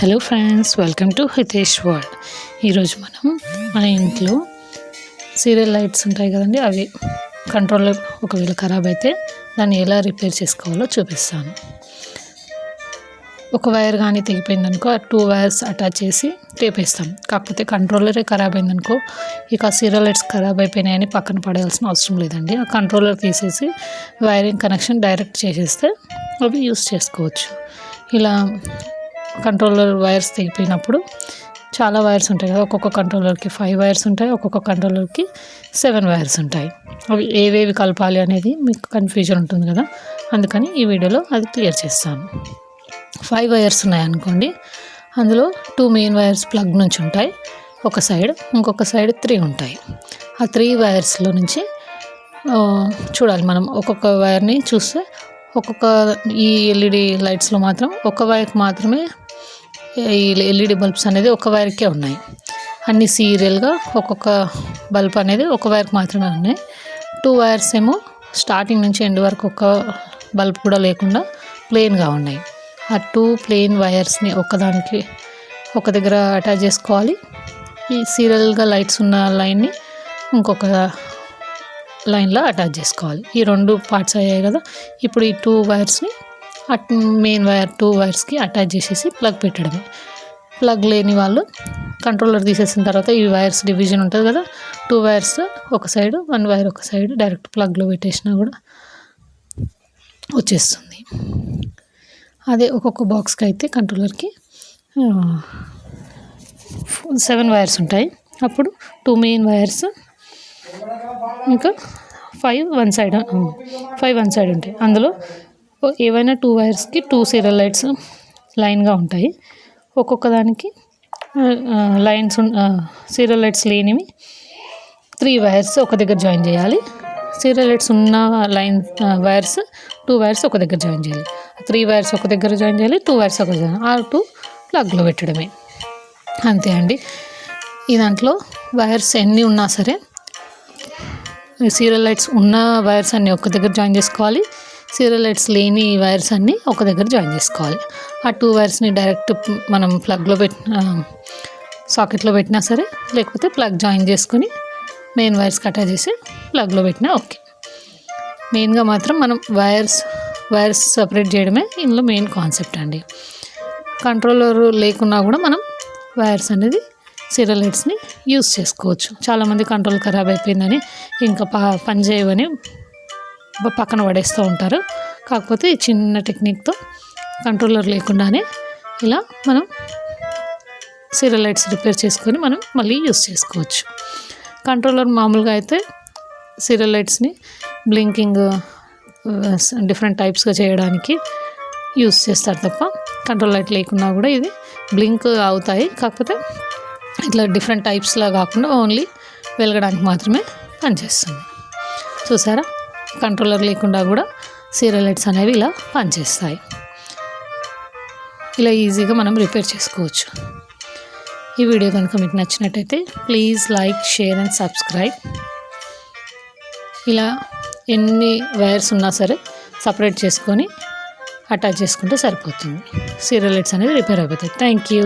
Hello friends welcome to Hitesh world ఈరోజు మనం మన ఇంట్లో సీరియల్ లైట్స్ ఉంటాయి కదండి అవి కంట్రోలర్ ఒకవేళ ఖరాబ్ అయితే దాన్ని ఎలా రిపేర్ చేసుకోవాలో చూపిస్తాను. ఒక వైర్ కానీ తెగిపోయిందనుకో ఆ టూ వైర్స్ అటాచ్ చేసి టేపేస్తాం కాకపోతే కంట్రోలరే ఖరాబ్ అయిందనుకో ఇక సీరియల్ లైట్స్ ఖరాబ్ అయిపోయినాయని పక్కన పడేయాల్సిన అవసరం లేదండి. ఆ కంట్రోలర్ తీసేసి వైరింగ్ కనెక్షన్ డైరెక్ట్ చేసేస్తే అవి యూస్ చేసుకోవచ్చు. ఇలా కంట్రోలర్ వైర్స్ తెగిపోయినప్పుడు చాలా వైర్స్ ఉంటాయి కదా. ఒక్కొక్క కంట్రోలర్కి ఫైవ్ వైర్స్ ఉంటాయి ఒక్కొక్క కంట్రోలర్కి సెవెన్ వైర్స్ ఉంటాయి. అవి ఏవేవి కలపాలి అనేది మీకు కన్ఫ్యూజన్ ఉంటుంది కదా. అందుకని ఈ వీడియోలో అది క్లియర్ చేస్తాను. ఫైవ్ వైర్స్ ఉన్నాయనుకోండి అందులో టూ మెయిన్ వైర్స్ ప్లగ్ నుంచి ఉంటాయి ఒక సైడ్ ఇంకొక సైడ్ త్రీ ఉంటాయి. ఆ త్రీ వైర్స్లో నుంచి చూడాలి మనం ఒక్కొక్క వైర్ని చూస్తే ఒక్కొక్క ఈ ఎల్ఈడి లైట్స్లో మాత్రం ఒక వైర్కి మాత్రమే ఈ ఎల్ఈడి బల్బ్స్ అనేది ఒక వైర్కే ఉన్నాయి. అన్ని సీరియల్గా ఒక్కొక్క బల్బ్ అనేది ఒక వైర్కి మాత్రమే ఉన్నాయి. టూ వైర్స్ ఏమో స్టార్టింగ్ నుంచి ఎండ్ వరకు ఒక బల్బ్ కూడా లేకుండా ప్లెయిన్గా ఉన్నాయి. ఆ టూ ప్లెయిన్ వైర్స్ని ఒకదానికి ఒక దగ్గర అటాచ్ చేసుకోవాలి. ఈ సీరియల్గా లైట్స్ ఉన్న లైన్ని ఇంకొక లైన్లో అటాచ్ చేసుకోవాలి. ఈ రెండు పార్ట్స్ అయ్యాయి కదా. ఇప్పుడు ఈ టూ వైర్స్ని మెయిన్ వైర్ టూ వైర్స్కి అటాచ్ చేసేసి ప్లగ్ పెట్టడమే. ప్లగ్ లేని వాళ్ళు కంట్రోలర్ తీసేసిన తర్వాత ఈ వైర్స్ డివిజన్ ఉంటుంది కదా టూ వైర్స్ ఒక సైడ్ వన్ వైర్ ఒక సైడ్ డైరెక్ట్ ప్లగ్లో పెట్టేసినా కూడా వచ్చేస్తుంది. అదే ఒక్కొక్క బాక్స్కి అయితే కంట్రోలర్కి సెవెన్ వైర్స్ ఉంటాయి. అప్పుడు టూ మెయిన్ వైర్స్ ఇంకా five one side five one side ఉంటాయి. అందులో ఏవైనా టూ వైర్స్కి టూ సీరియల్ లైట్స్ లైన్గా ఉంటాయి. ఒక్కొక్క దానికి లైన్స్ సీరియల్ లైట్స్ లేనివి త్రీ వైర్స్ ఒక దగ్గర జాయిన్ చేయాలి. సీరియల్ లైట్స్ ఉన్న లైన్ వైర్స్ టూ వైర్స్ ఒక దగ్గర జాయిన్ చేయాలి. త్రీ వైర్స్ ఒక దగ్గర జాయిన్ చేయాలి టూ వైర్స్ ఒక జాయిన్ ఆ టూ ప్లగ్లో పెట్టడమే. అంతే అండి. ఈ దాంట్లో వైర్స్ ఎన్ని ఉన్నా సరే సీరియల్ లైట్స్ ఉన్న వైర్స్ అన్నీ ఒక దగ్గర జాయిన్ చేసుకోవాలి. సీరియలైట్స్ లేని వైర్స్ అన్నీ ఒక దగ్గర జాయిన్ చేసుకోవాలి. ఆ టూ వైర్స్ని డైరెక్ట్ మనం ప్లగ్లో పెట్టిన సాకెట్లో పెట్టినా సరే లేకపోతే ప్లగ్ జాయిన్ చేసుకొని మెయిన్ వైర్స్ అటాచ్ చేసి ప్లగ్లో పెట్టినా ఓకే. మెయిన్గా మాత్రం మనం వైర్స్ వైర్స్ సపరేట్ చేయడమే ఇందులో మెయిన్ కాన్సెప్ట్ అండి. కంట్రోలర్ లేకున్నా కూడా మనం వైర్స్ అనేది సీరియల్ లైట్స్ని యూస్ చేసుకోవచ్చు చాలామంది కంట్రోల్ ఖరాబ్ అయిపోయిందని ఇంకా పని చేయవని పక్కన పడేస్తూ ఉంటారు. కాకపోతే చిన్న టెక్నిక్తో కంట్రోలర్ లేకుండానే ఇలా మనం సీరియల్ లైట్స్ రిపేర్ చేసుకొని మనం మళ్ళీ యూస్ చేసుకోవచ్చు. కంట్రోలర్ మామూలుగా అయితే సీరియల్ లైట్స్ని బ్లింకింగ్ డిఫరెంట్ టైప్స్గా చేయడానికి యూస్ చేస్తారు తప్ప కంట్రోల్ లైట్ లేకున్నా కూడా ఇది బ్లింక్ అవుతాయి. కాకపోతే ఇట్లా డిఫరెంట్ టైప్స్లా కాకుండా ఓన్లీ వెలగడానికి మాత్రమే పనిచేస్తుంది. చూసారా? కంట్రోలర్ లేకుండా కూడా సీరియల్ లైట్స్ అనేవి ఇలా పనిచేస్తాయి. ఇలా ఈజీగా మనం రిపేర్ చేసుకోవచ్చు. ఈ వీడియో కనుక మీకు నచ్చినట్టయితే please like share and subscribe. ఇలా ఎన్ని వైర్స్ ఉన్నా సరే సపరేట్ చేసుకొని అటాచ్ చేసుకుంటే సరిపోతుంది. సీరియల్ లైట్స్ అనేవి రిపేర్ అయిపోతాయి. Thank you.